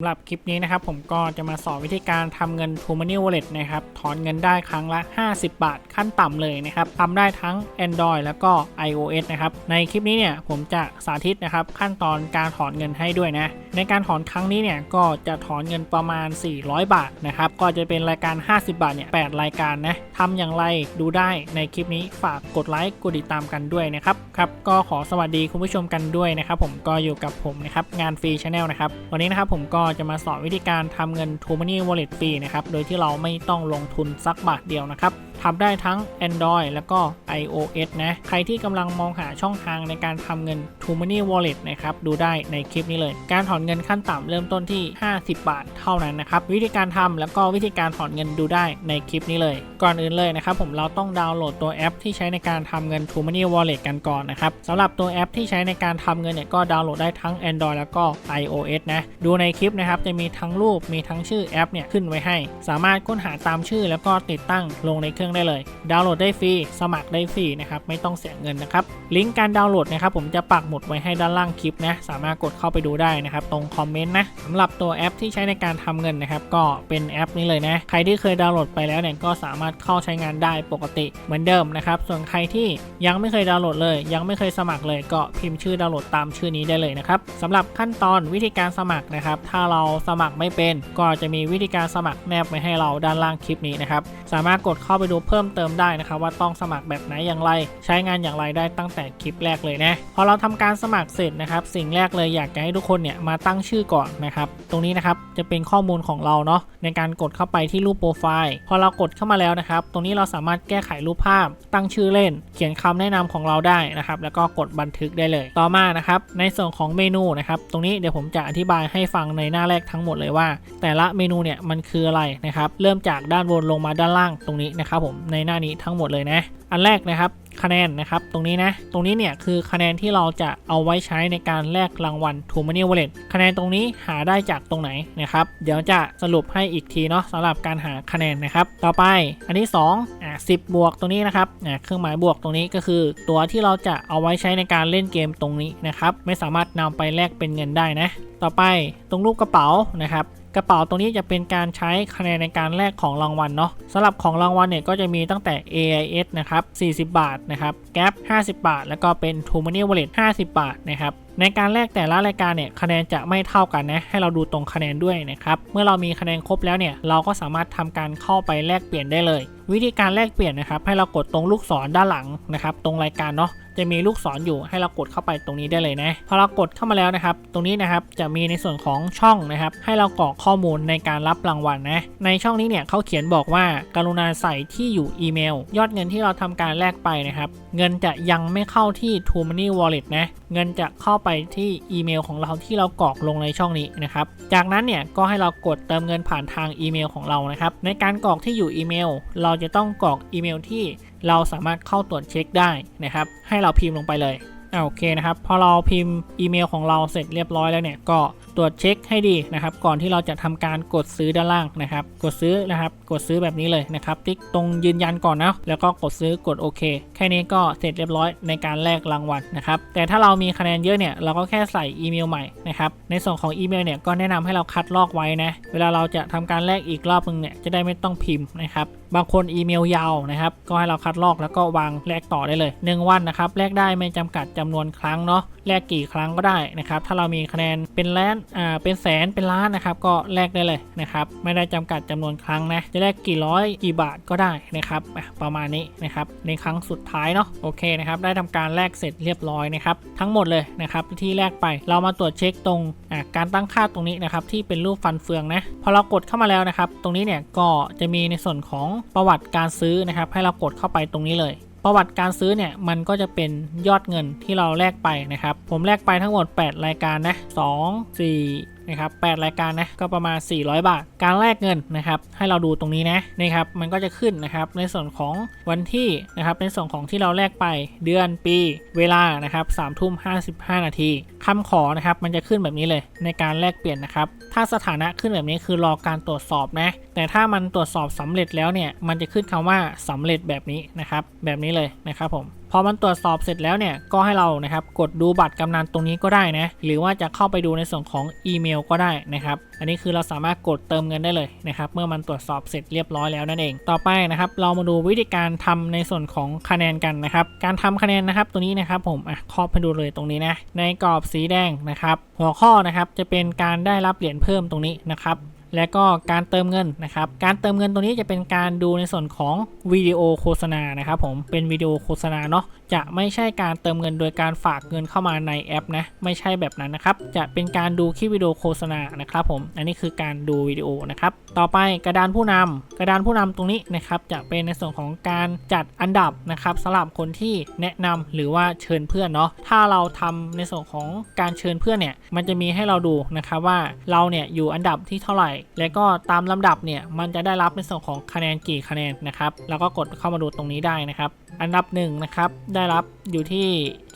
สำหรับคลิปนี้นะครับผมก็จะมาสอนวิธีการทำเงิน t o Money Wallet นะครับถอนเงินได้ครั้งละ 50 บาทขั้นต่ำเลยนะครับทำได้ทั้ง Android แล้วก็ iOS นะครับในคลิปนี้เนี่ยผมจะสาธิตนะครับขั้นตอนการถอนเงินให้ด้วยนะในการถอนครั้งนี้เนี่ยก็จะถอนเงินประมาณ 400 บาทนะครับก็จะเป็นรายการ 50 บาทเนี่ย8รายการนะทำอย่างไรดูได้ในคลิปนี้ฝากกดไลค์กดติดตามกันด้วยนะครับครับก็ขอสวัสดีคุณผู้ชมกันด้วยนะครับผมก็อยู่กับผมนะครับงานฟรีชาแนลนะครับวันนี้นะครับผมก็จะมาสอนวิธีการทำเงิน t o Money Wallet ฟรีนะครับ โดยที่เราไม่ต้องลงทุนสักบาทเดียวนะครับ ทำได้ทั้ง Android แล้วก็ iOS นะ ใครที่กำลังมองหาช่องทางในการทำเงิน t o Money Wallet นะครับ ดูได้ในคลิปนี้เลย การถอนเงินขั้นต่ำเริ่มต้นที่ 50 บาทเท่านั้นนะครับ วิธีการทำแล้วก็วิธีการถอนเงินดูได้ในคลิปนี้เลย ก่อนอื่นเลยนะครับผมเราต้องดาวน์โหลดตัวแอปที่ใช้ในการทำเงิน t o Money Wallet กันก่อนนะครับสำหรับตัวแอปที่ใช้ในการทำเงินเนี่ยก็ดาวน์โหลดได้ทั้ง Android แล้วก็ iOS นะ ดูในคลิปนะครับจะมีทั้งรูปมีทั้งชื่อแอปเนี่ยขึ้นไว้ให้ สามารถค้นหาตามชื่อแล้วก็ติดตั้งลงในเครื่องได้เลย ดาวน์โหลดได้ฟรี สมัครได้ฟรีนะครับ ไม่ต้องเสียเงินนะครับ ลิงก์การดาวน์โหลดนะครับผมจะปักหมุดไว้ให้ด้านล่างคลิปนะ สามารถกดเข้าไปดูได้นะครับ ตรงคอมเมนต์นะสำหรับตัวแอปที่ใช้ในการทำเงินนะครับ ก็เป็นแอปนี้เลยนะ ใครที่เคยดาวน์โหลดไปแล้วเนี่ย ก็สามารถเข้าใช้งานได้ปกติเหมือนเดิมนะครับ ส่วนใครที่ยังไม่เคยดาวน์โหลดเลย ยังไม่เคยสมัครเลย ก็พิมพ์ชื่อดาวน์โหลดตามชื่อนี้ได้เลยนะครับสำหรับขั้นตอนวิธีการสมัครนะครับ ถ้าเราสมัครไม่เป็น ก็จะมีวิธีการสมัครแนบไว้ให้เราด้านล่างคลิปนี้นะครับ สามารถกดเข้าไปดูเพิ่มเติมได้นะครับว่าต้องสมัครแบบไหนอย่างไร ใช้งานอย่างไรได้ตั้งแต่คลิปแรกเลยนะพอเราทำการสมัครเสร็จนะครับสิ่งแรกเลยอยากจะให้ทุกคนเนี่ยมาตั้งชื่อก่อนนะครับตรงนี้นะครับจะเป็นข้อมูลของเราเนาะในการกดเข้าไปที่รูปโปรไฟล์พอเรากดเข้ามาแล้วนะครับตรงนี้เราสามารถแก้ไขรูปภาพ ตั้งชื่อเล่น เขียนคำแนะนำของเราได้นะครับแล้วก็กดบันทึกได้เลย ต่อมานะครับในส่วนของเมนูนะครับตรงนี้เดี๋ยวผมจะอธิบายให้ฟังในหน้าแรกทั้งหมดเลยว่า แต่ละเมนูเนี่ยมันคืออะไรนะครับเริ่มจากด้านบนลงมาด้านล่างตรงนี้นะครับผมในหน้านี้ทั้งหมดเลยนะ อันแรกนะครับคะแนนนะครับตรงนี้นะตรงนี้เนี่ยคือคะแนนที่เราจะเอาไว้ใช้ในการแลกรางวัล t o Money Wallet คะแนนตรงนี้หาได้จากตรงไหนนะครับเดี๋ยวจะสรุปให้อีกทีเนาะสำหรับการหาคะแนนนะครับต่อไปอันที่2อ่า10บบวกตรงนี้นะครับอ่าเครื่องหมายบวกตรงนี้ก็คือ ตัวที่เราจะเอาไว้ใช้ในการเล่นเกมตรงนี้นะครับไม่สามารถนำไปแลกเป็นเงินได้นะต่อไปตรงรูปกระเป๋านะครับ กระเป๋าตรงนี้จะเป็นการใช้คะแนนในการแลกของรางวัลเนาะสำหรับของรางวัลเนี่ยก็จะมีตั้งแต่ AIS นะครับ 40 บาทนะครับ Gap 50 บาท แล้วก็เป็น t o Money Wallet 50 บาทนะครับในการแลกแต่ละรายการเนี่ยคะแนนจะไม่เท่ากันนะให้เราดูตรงคะแนนด้วยนะครับเมื่อเรามีคะแนนครบแล้วเนี่ยเราก็สามารถทำการเข้าไปแลกเปลี่ยนได้เลย วิธีการแลกเปลี่ยนนะครับ ให้เรากดตรงลูกศรด้านหลังนะครับ ตรงรายการเนาะจะมีลูกศรออยู่ให้เรากดเข้าไปตรงนี้ได้เลยนะพอเรากดเข้ามาแล้วนะครับ ตรงนี้นะครับจะมีในส่วนของช่องนะครับ ให้เรากรอกข้อมูลในการรับรางวัลนะในช่องนี้เนี่ยเขาเขียนบอกว่าการุณาใส่ที่อยู่อีเมล ยอดเงินที่เราทำการแลกไปนะครับ เงินจะยังไม่เข้าที่ t o Money Wallet นะเงินจะเข้าไปที่อีเมลของเราที่เรากรอกลงในช่องนี้นะครับจากนั้นเนี่ยก็ให้เรากดเติมเงินผ่านทางอีเมลของเรานะครับในการกรอกที่อยู่อีเมล เราจะต้องกรอกอีเมลที่เราสามารถเข้าตรวจเช็คได้นะครับ ให้เราพิมพ์ลงไปเลยอ่าโอเคนะครับ พอเราพิมพ์อีเมลของเราเสร็จเรียบร้อยแล้วเนี่ยก็ตรวจเช็คให้ดีนะครับ ก่อนที่เราจะทำการกดซื้อด้านล่างนะครับ กดซื้อนะครับ กดซื้อแบบนี้เลยนะครับ ติ๊กตรงยืนยันก่อนนะ แล้วก็กดซื้อกดโอเค แค่นี้ก็เสร็จเรียบร้อยในการแลกรางวัลนะครับ แต่ถ้าเรามีคะแนนเยอะเนี่ย เราก็แค่ใส่อีเมลใหม่นะครับ ในส่วนของอีเมลเนี่ยก็แนะนำให้เราคัดลอกไว้นะ เวลาเราจะทำการแลกอีกรอบนึงเนี่ย จะได้ไม่ต้องพิมพ์นะครับบางคนอีเมลยาวนะครับ ก็ให้เราคัดลอกแล้วก็วางแลกต่อได้เลย 1 วันนะครับแลกได้ไม่จำกัดจำนวนครั้งเนาะแลกกี่ครั้งก็ได้นะครับถ้าเรามีคะแนนเป็นล้านอ่าเป็นแสนเป็นล้านนะครับก็แลกได้เลยนะครับไม่ได้จำกัดจำนวนครั้งนะจะแลกกี่ร้อยกี่บาทก็ได้นะครับประมาณนี้นะครับในครั้งสุดท้ายเนาะโอเคนะครับได้ทำการแลกเสร็จเรียบร้อยนะครับทั้งหมดเลยนะครับที่แลกไปเรามาตรวจเช็คตรงอ่าการตั้งค่าตรงนี้นะครับที่เป็นรูปฟันเฟืองนะพอเรากดเข้ามาแล้วนะครับตรงนี้เนี่ยก็จะมีในส่วนของประวัติการซื้อนะครับ ให้เรากดเข้าไปตรงนี้เลย ประวัติการซื้อเนี่ยมันก็จะเป็นยอดเงินที่เราแลกไปนะครับ ผมแลกไปทั้งหมด 8 รายการนะ2 4 นะครับ8รายการนะก็ประมาณ 400 บาท การแลกเงินนะครับให้เราดูตรงนี้นะนะครับมันก็จะขึ้นนะครับในส่วนของวันที่นะครับในส่วนของที่เราแลกไปเดือนปีเวลานะครับ3ทุ่ม55นาทีคำขอนะครับมันจะขึ้นแบบนี้เลยในการแลกเปลี่ยนนะครับถ้าสถานะขึ้นแบบนี้คือรอการตรวจสอบนะแต่ถ้ามันตรวจสอบสำเร็จแล้วเนี่ยมันจะขึ้นคำว่าสำเร็จแบบนี้นะครับแบบนี้เลยนะครับผม พอมันตรวจสอบเสร็จแล้วเนี่ยก็ให้เรานะครับกดดูบัตรกำนันตรงนี้ก็ได้นะหรือว่าจะเข้าไปดูในส่วนของอีเมลก็ได้นะครับอันนี้คือเราสามารถกดเติมเงินได้เลยนะครับเมื่อมันตรวจสอบเสร็จเรียบร้อยแล้วนั่นเอง ต่อไปนะครับเรามาดูวิธีการทำในส่วนของคะแนนกันนะครับการทำคะแนนนะครับตัวนี้นะครับผมอะครอบให้ดูเลยตรงนี้นะในกรอบสีแดงนะครับหัวข้อนะครับจะเป็นการได้รับเหรียญเพิ่มตรงนี้นะครับ และก็การเติมเงินนะครับ การเติมเงินตรงนี้จะเป็นการดูในส่วนของวิดีโอโฆษณานะครับผมเป็นวิดีโอโฆษณาเนาะ จะไม่ใช่การเติมเงินโดยการฝากเงินเข้ามาในแอปนะ ไม่ใช่แบบนั้นนะครับ จะเป็นการดูคลิปวิดีโอโฆษณานะครับผม อันนี้คือการดูวิดีโอนะครับ ต่อไปกระดานผู้นำกระดานผู้นำตรงนี้นะครับจะเป็นในส่วนของการจัดอันดับนะครับสำหรับคนที่แนะนำหรือว่าเชิญเพื่อนเนาะ ถ้าเราทำในส่วนของการเชิญเพื่อนเนี่ย มันจะมีให้เราดูนะครับว่าเราเนี่ยอยู่อันดับที่เท่าไหร่ แล้วก็ตามลำดับเนี่ยมันจะได้รับในส่วนของคะแนนกี่คะแนนนะครับ แล้วก็กดเข้ามาดูตรงนี้ได้นะครับ อันดับหนึ่งนะครับได้รับอยู่ที่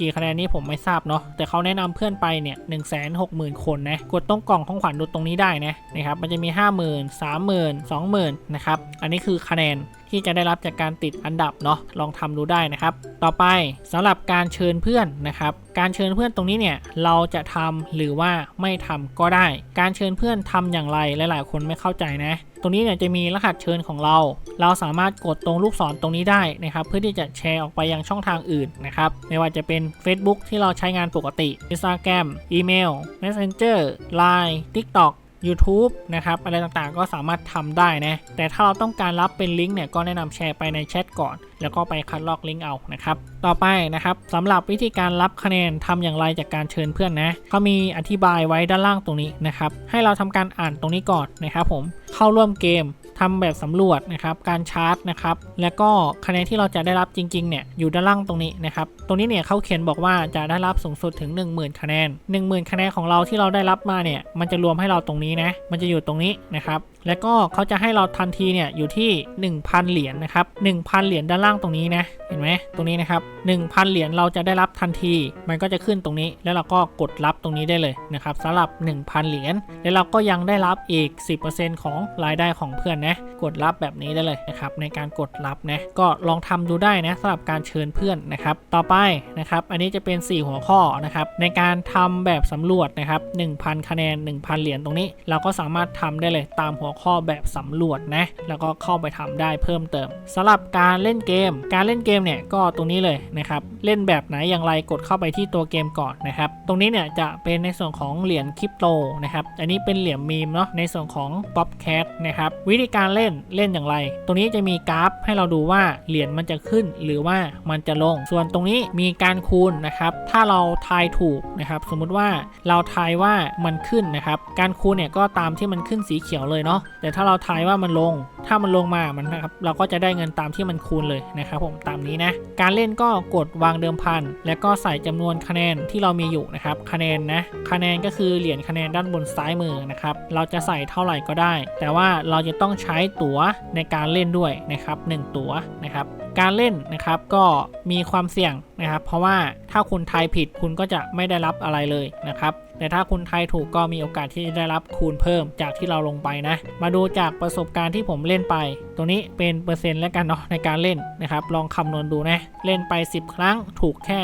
กี่คะแนนนี้ผมไม่ทราบเนาะแต่เขาแนะนำเพื่อนไปเนี่ยหนึ่งแสนหกหมื่นคนนะกดตรงกล่องของขวัญดูตรงนี้ได้นะนะครับมันจะมี 5 0 0 0 0 3 0 0 0 0 20,000นะครับอันนี้คือคะแนนที่จะได้รับจากการติดอันดับเนาะลองทำดูได้นะครับ ต่อไปสำหรับการเชิญเพื่อนนะครับการเชิญเพื่อนตรงนี้เนี่ยเราจะทำหรือว่าไม่ทำก็ได้ การเชิญเพื่อนทำอย่างไรหลาย ๆ คนไม่เข้าใจนะ ตรงนี้เนี่ยจะมีรหัสเชิญของเรา เราสามารถกดตรงลูกศรตรงนี้ได้นะครับ เพื่อที่จะแชร์ออกไปยังช่องทางอื่นนะครับ ไม่ว่าจะเป็น Facebook ที่เราใช้งานปกติ Instagram อีเมล Messenger Line TikTok YouTube นะครับอะไรต่างๆ ก็สามารถทำได้นะแต่ถ้าเราต้องการรับเป็นลิงก์เนี่ยก็แนะนำแชร์ไปในแชทก่อน แล้วก็ไปคัดลอกลิงก์เอานะครับต่อไปนะครับสำหรับวิธีการรับคะแนนทำอย่างไรจากการเชิญเพื่อนนะเขามีอธิบายไว้ด้านล่างตรงนี้นะครับให้เราทำการอ่านตรงนี้ก่อนนะครับผมเข้าร่วมเกม ทำแบบสำรวจนะครับ การชาร์จนะครับ แล้วก็คะแนนที่เราจะได้รับจริงๆเนี่ยอยู่ด้านล่างตรงนี้นะครับ ตรงนี้เนี่ยเขาเขียนบอกว่าจะได้รับสูงสุดถึง 10,000 คะแนน 10,000 คะแนนของเราที่เราได้รับมาเนี่ยมันจะรวมให้เราตรงนี้นะ มันจะอยู่ตรงนี้นะครับ แล้วก็เขาจะให้เราทันทีเนี่ยอยู่ที่ 1,000 เหรียญนะครับ 1,000 เหรียญด้านล่างตรงนี้นะ เห็นไหมตรงนี้นะครับ 1,000 เหรียญเราจะได้รับทันที มันก็จะขึ้นตรงนี้ แล้วเราก็กดรับตรงนี้ได้เลยนะครับสำหรับ 1,000 เหรียญ แล้วเราก็ยังได้รับอีก 10%ของรายได้ของเพื่อนนะ กดรับแบบนี้ได้เลยนะครับในการกดรับนะ ก็ลองทำดูได้นะสำหรับการเชิญเพื่อนนะครับ ต่อไปนะครับ อันนี้จะเป็น 4 หัวข้อนะครับในการทำแบบสำรวจนะครับ 1,000 คะแนน 1,000 เหรียญตรงนี้ เราก็สามารถทำได้เลยตามหัวข้อแบบสำรวจนะ แล้วก็เข้าไปทำได้เพิ่มเติมสำหรับการเล่นเกม การเล่นเกมเนี่ยก็ตรงนี้เลยนะครับ เล่นแบบไหนอย่างไรกดเข้าไปที่ตัวเกมก่อนนะครับ ตรงนี้เนี่ยจะเป็นในส่วนของเหรียญคริปโตนะครับ อันนี้เป็นเหรียญมีมเนาะ ในส่วนของป๊อปแคทนะครับ วิธีการเล่นเล่นอย่างไร ตรงนี้จะมีกราฟให้เราดูว่าเหรียญมันจะขึ้นหรือว่ามันจะลง ส่วนตรงนี้มีการคูณนะครับ ถ้าเราทายถูกนะครับ สมมุติว่าเราทายว่ามันขึ้นนะครับ การคูณเนี่ยก็ตามที่มันขึ้นสีเขียวเลยเนาะแต่ถ้าเราทายว่ามันลงถ้ามันลงมามันนะครับเราก็จะได้เงินตามที่มันคูณเลยนะครับผมตามนี้นะการเล่นก็กดวางเดิมพัน แล้วก็ใส่จำนวนคะแนนที่เรามีอยู่นะครับคะแนนนะคะแนนก็คือเหรียญคะแนนด้านบนซ้ายมือนะครับเราจะใส่เท่าไหร่ก็ได้ แต่ว่าเราจะต้องใช้ตั๋วในการเล่นด้วยนะครับ1ตั๋วนะครับการเล่นนะครับก็มีความเสี่ยงนะครับ เพราะว่าถ้าคุณทายผิดคุณก็จะไม่ได้รับอะไรเลยนะครับแต่ถ้าคุณทายถูกก็มีโอกาสที่จะได้รับคูณเพิ่มจากที่เราลงไปนะ มาดูจากประสบการณ์ที่ผมเล่นเล่นไป ตรงนี้เป็นเปอร์เซ็นต์แล้วกันเนาะในการเล่นนะครับ ลองคำนวณดูนะ เล่นไป 10 ครั้งถูกแค่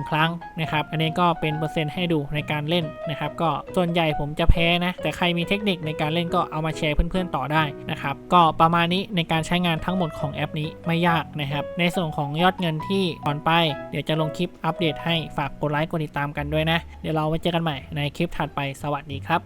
1 ครั้งนะครับ อันนี้ก็เป็นเปอร์เซ็นต์ให้ดูในการเล่นนะครับ ก็ส่วนใหญ่ผมจะแพ้นะ แต่ใครมีเทคนิคในการเล่นก็เอามาแชร์เพื่อนๆต่อได้นะครับ ก็ประมาณนี้ในการใช้งานทั้งหมดของแอปนี้ไม่ยากนะครับ ในส่วนของยอดเงินที่อ่อนไป เดี๋ยวจะลงคลิปอัปเดตให้ฝากกดไลค์กดติดตามกันด้วยนะ เดี๋ยวเราไว้เจอกันใหม่ในคลิปถัดไปสวัสดีครับ